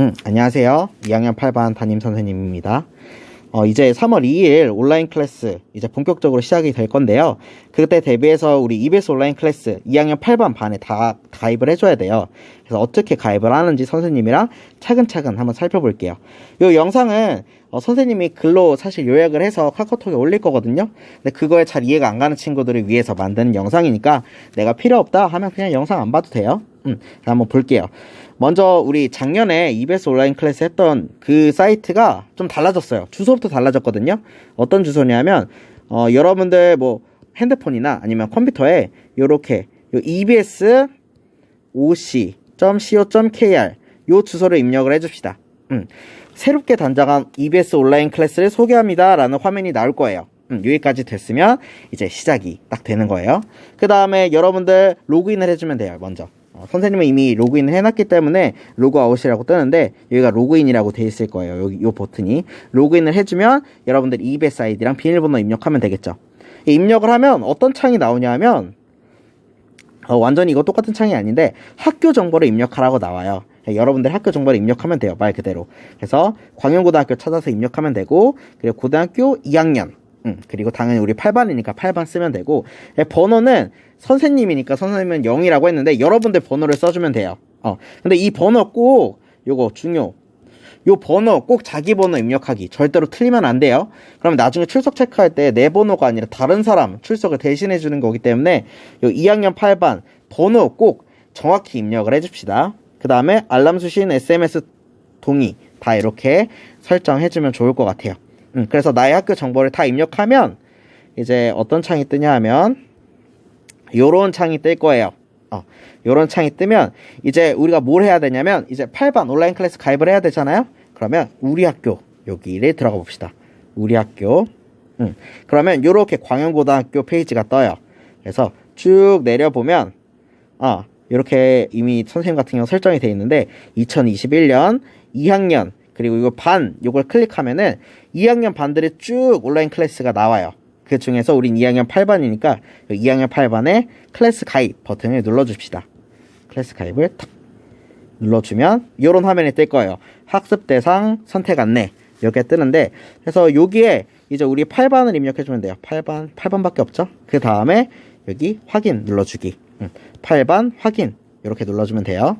음, 안녕하세요. 2학년 8반 담임 선생님입니다. 어, 이제 3월 2일 온라인 클래스 이제 본격적으로 시작이 될 건데요. 그때 대비해서 우리 EBS 온라인 클래스 2학년 8반 반에 다 가입을 해줘야 돼요. 그래서 어떻게 가입을 하는지 선생님이랑 차근차근 한번 살펴볼게요. 이 영상은 어, 선생님이 글로 사실 요약을 해서 카카오톡에 올릴 거거든요. 근데 그거에 잘 이해가 안 가는 친구들을 위해서 만드는 영상이니까 내가 필요 없다 하면 그냥 영상 안 봐도 돼요. 음, 한번 볼게요. 먼저 우리 작년에 EBS 온라인 클래스 했던 그 사이트가 좀 달라졌어요. 주소부터 달라졌거든요. 어떤 주소냐면 어, 여러분들 뭐 핸드폰이나 아니면 컴퓨터에 요렇게 요 EBS oc.co.kr 요 주소를 입력을 해줍시다. 음, 새롭게 단장한 EBS 온라인 클래스를 소개합니다. 라는 화면이 나올 거예요. 음, 여기까지 됐으면 이제 시작이 딱 되는 거예요. 그 다음에 여러분들 로그인을 해주면 돼요. 먼저. 어, 선생님은 이미 로그인을 해놨기 때문에 로그아웃이라고 뜨는데 여기가 로그인이라고 돼 있을 거예요. 여기 요 버튼이 로그인을 해주면 여러분들 EBS 아이디랑 비밀번호 입력하면 되겠죠. 입력을 하면 어떤 창이 나오냐 하면 어, 완전히 이거 똑같은 창이 아닌데 학교 정보를 입력하라고 나와요. 여러분들 학교 정보를 입력하면 돼요. 말 그대로. 그래서 광영고등학교 찾아서 입력하면 되고 그리고 고등학교 2학년 음, 그리고 당연히 우리 8반이니까 8반 쓰면 되고 번호는 선생님이니까 선생님은 0이라고 했는데 여러분들 번호를 써주면 돼요. 어, 근데 이 번호 꼭 요거 중요. 요 번호 꼭 자기 번호 입력하기 절대로 틀리면 안 돼요. 그럼 나중에 출석 체크할 때 내 번호가 아니라 다른 사람 출석을 대신해 주는 거기 때문에 요 2학년 8반 번호 꼭 정확히 입력을 해줍시다. 그 다음에 알람 수신 SMS 동의 다 이렇게 설정해 주면 좋을 것 같아요. 음, 그래서 나의 학교 정보를 다 입력하면 이제 어떤 창이 뜨냐 하면 요런 창이 뜰 거예요. 어, 요런 창이 뜨면 이제 우리가 뭘 해야 되냐면 이제 8반 온라인 클래스 가입을 해야 되잖아요. 그러면 우리 학교 여기를 들어가 봅시다. 우리 학교. 음, 그러면 요렇게 광영고등학교 페이지가 떠요. 그래서 쭉 내려보면 어, 이렇게 이미 선생님 같은 경우 설정이 되어 있는데 2021년 2학년 그리고 이거 반 이걸 클릭하면은 2학년 반들의 쭉 온라인 클래스가 나와요. 그 중에서 우린 2학년 8반이니까 2학년 8반에 클래스 가입 버튼을 눌러줍시다. 클래스 가입을 탁 눌러주면 이런 화면이 뜰 거예요. 학습 대상 선택 안내 이렇게 뜨는데 그래서 여기에 이제 우리 8반을 입력해주면 돼요. 8반 8반밖에 없죠. 그 다음에 여기 확인 눌러주기 8반 확인 이렇게 눌러주면 돼요.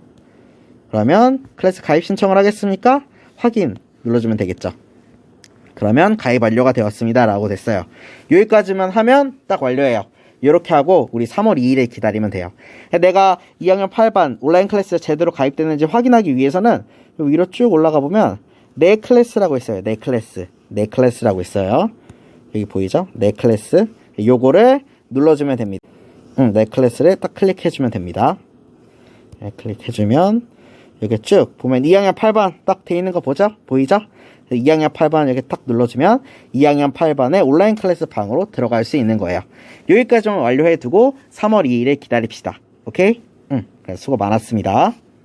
그러면 클래스 가입 신청을 하겠습니까? 확인 눌러주면 되겠죠. 그러면 가입 완료가 되었습니다. 라고 됐어요. 여기까지만 하면 딱 완료예요. 이렇게 하고 우리 3월 2일에 기다리면 돼요. 내가 2학년 8반 온라인 클래스 제대로 가입되는지 확인하기 위해서는 위로 쭉 올라가 보면 내 클래스라고 있어요. 내 클래스. 내 클래스라고 있어요. 여기 보이죠? 내 클래스. 요거를 눌러주면 됩니다. 응, 내 클래스를 딱 클릭해주면 됩니다. 네, 클릭해주면 여기 쭉 보면 2학년 8반 딱 돼 있는 거 보죠? 보이죠? 2학년 8반 이렇게 딱 눌러주면 2학년 8반의 온라인 클래스 방으로 들어갈 수 있는 거예요. 여기까지만 완료해 두고 3월 2일에 기다립시다. 오케이? 응. 수고 많았습니다.